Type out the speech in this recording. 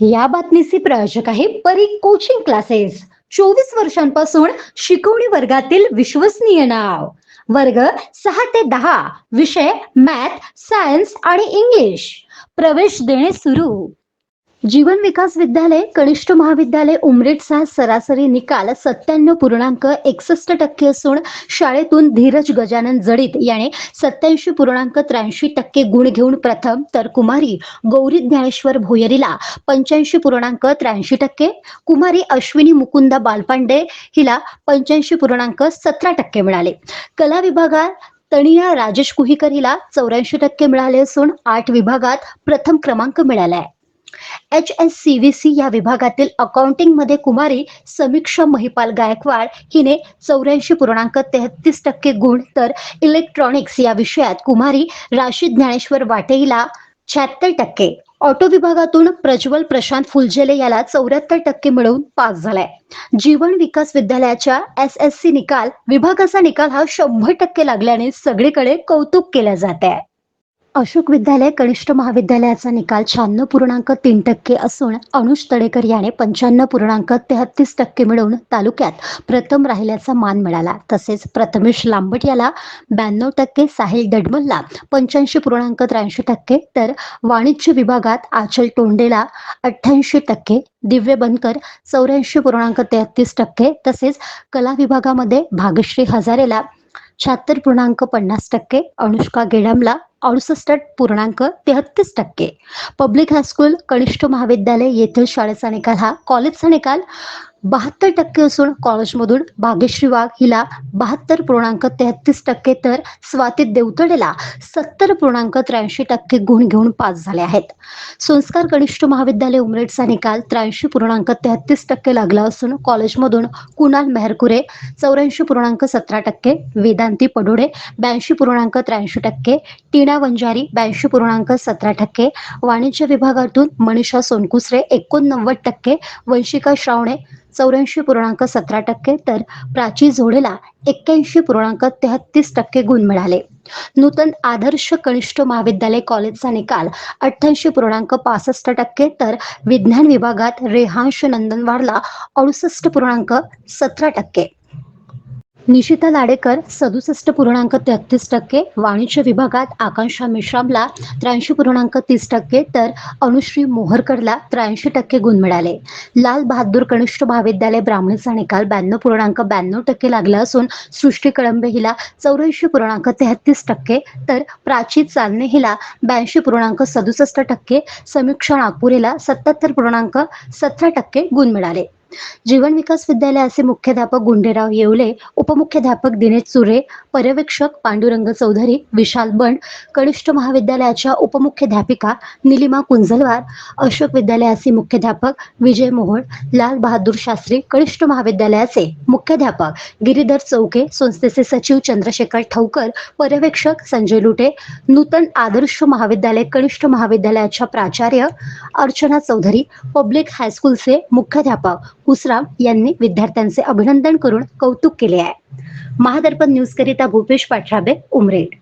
या बातमीचे प्रायोजक आहे परी कोचिंग क्लासेस चोवीस वर्षांपासून शिकवणी वर्गातील विश्वसनीय नाव. वर्ग सहा ते दहा विषय मॅथ सायन्स आणि इंग्लिश प्रवेश देणे सुरू. जीवन विकास विद्यालय कनिष्ठ महाविद्यालय उमरेडचा सरासरी निकाल सत्त्याण्णव पूर्णांक एकसष्ट टक्के असून शाळेतून धीरज गजानन जडित याने सत्याऐंशी पूर्णांक त्र्याऐंशी टक्के गुण घेऊन प्रथम तर कुमारी गौरी ज्ञानेश्वर भोयरीला पंच्याऐंशी पूर्णांक त्र्याऐंशी टक्के कुमारी अश्विनी मुकुंद बालपांडे हिला पंच्याऐंशी पूर्णांक सतरा टक्के मिळाले. कला विभागात तनिया राजेश कुहीकर हिला चौऱ्याऐंशी टक्के मिळाले असून आठ विभागात प्रथम क्रमांक मिळाला आहे. H N C V C या विभागातील अकाउंटिंगमध्ये कुमारी समीक्षा महिपाल गायकवाड हिने चौऱ्याऐंशी पूर्णांक तेहतीस टक्के गुण तर इलेक्ट्रॉनिक्स या विषयात कुमारी राशीद ज्ञानेश्वर वाटेईला शहात्तर टक्के. ऑटो विभागातून प्रज्वल प्रशांत फुलझेले याला चौऱ्याहत्तर टक्के मिळवून पास झालाय. जीवन विकास विद्यालयाच्या एस एस सी निकाल विभागाचा निकाल हा शंभर टक्के लागल्याने सगळीकडे कौतुक केलं जात आहे अशोक विद्यालय कनिष्ठ महाविद्यालयाचा निकाल शहाण्णव पूर्णांक तीन टक्के असून अनुष तडेकर याने पंच्याण्णव पूर्णांक तेहतीस टक्के मिळवून तालुक्यात प्रथम राहिल्याचा मान मिळाला. तसेच प्रथमेश लांबट याला ब्याण्णव टक्के साहिल डडमलला पंच्याऐंशी पूर्णांक त्र्याऐंशी टक्के तर वाणिज्य विभागात आचल टोंडेला अठ्ठ्याऐंशी टक्के दिव्य बनकर चौऱ्याऐंशी पूर्णांक तेहतीस टक्के तसेच कला विभागामध्ये भागश्री हजारेला शहात्तर पूर्णांक पन्नास टक्के अनुष्का गेडामला अडुसष्ट पूर्णांक तेहतीस टक्के. पब्लिक हायस्कूल कनिष्ठ महाविद्यालय येथील शाळेचा निकाल हा कॉलेजचा निकाल. बहात्तर टक्के असून कॉलेजमधून भाग्यश्री वाघ हिला बहात्तर पूर्णांक तेहतीस टक्के तर स्वाती देवतडेला सत्तर पूर्णांक त्र्याऐंशी टक्के गुण घेऊन पास झाले आहेत. संस्कार कनिष्ठ महाविद्यालय उमरेडचा निकाल त्र्याऐंशी पूर्णांक तेहतीस टक्के लागला असून कॉलेजमधून कुणाल मेहरकुरे चौऱ्याऐंशी पूर्णांक सतरा टक्के वेदांती पडोडे ब्याऐंशी पूर्णांक त्र्याऐंशी टक्के टीना वंजारी ब्याऐंशी पूर्णांक सतरा टक्के वाणिज्य विभागातून मनीषा सोनकुसरे एकोणनव्वद टक्के वंशिका श्रावणे चौऱ्याऐंशी पूर्णांक सतरा टक्के तर प्राची झोडेला एक्क्याऐंशी पूर्णांक तेहतीस टक्के गुण मिळाले. नूतन आदर्श कनिष्ठ महाविद्यालय कॉलेजचा निकाल अठ्ठ्याऐंशी पूर्णांक पासष्ट टक्के तर विज्ञान विभागात रेहांश नंदनवाडला अडुसष्ट पूर्णांक सतरा टक्के. निशिता लाडेकर सदुसष्ट पूर्णांक तेहतीस टक्के वाणिज्य विभागात आकांक्षा मेश्रामला त्र्याऐंशी पूर्णांक तीस टक्के तर अनुश्री मोहरकरला त्र्याऐंशी टक्के गुण मिळाले. लाल बहादूर कनिष्ठ महाविद्यालय ब्राह्मणीचा निकाल ब्याण्णव पूर्णांक ब्याण्णव टक्के लागला असून सृष्टी कळंबे हिला चौऱ्याऐंशी पूर्णांक तेहतीस टक्के तर प्राची चालणे हिला ब्याऐंशी पूर्णांक सदुसष्ट टक्के समीक्षा नागपुरेला सत्याहत्तर पूर्णांक सतरा टक्के गुण मिळाले. जीवन विकास विद्यालयाचे मुख्याध्यापक गुंडेराव येवले उपमुख्याध्यापक दिनेश चुरे पर्यवेक्षक पांडुरंग चौधरी विशाल बंड कनिष्ठ महाविद्यालयाच्या उपमुख्याध्यापिका निलिमा कुंजलवार अशोक विद्यालयाचे मुख्याध्यापक विजय मोहोळ लाल बहादूर शास्त्री कनिष्ठ महाविद्यालयाचे मुख्याध्यापक गिरीधर चौके संस्थेचे सचिव चंद्रशेखर ठवकर पर्यवेक्षक संजय लुटे नूतन आदर्श महाविद्यालय कनिष्ठ महाविद्यालयाच्या प्राचार्य अर्चना चौधरी पब्लिक हायस्कूलचे मुख्याध्यापक कुसराम यांनी विद्यार्थ्यांचे अभिनंदन करून कौतुक केले आहे. महादर्पण न्यूज करिता भूपेश पाठराबे उमरेड.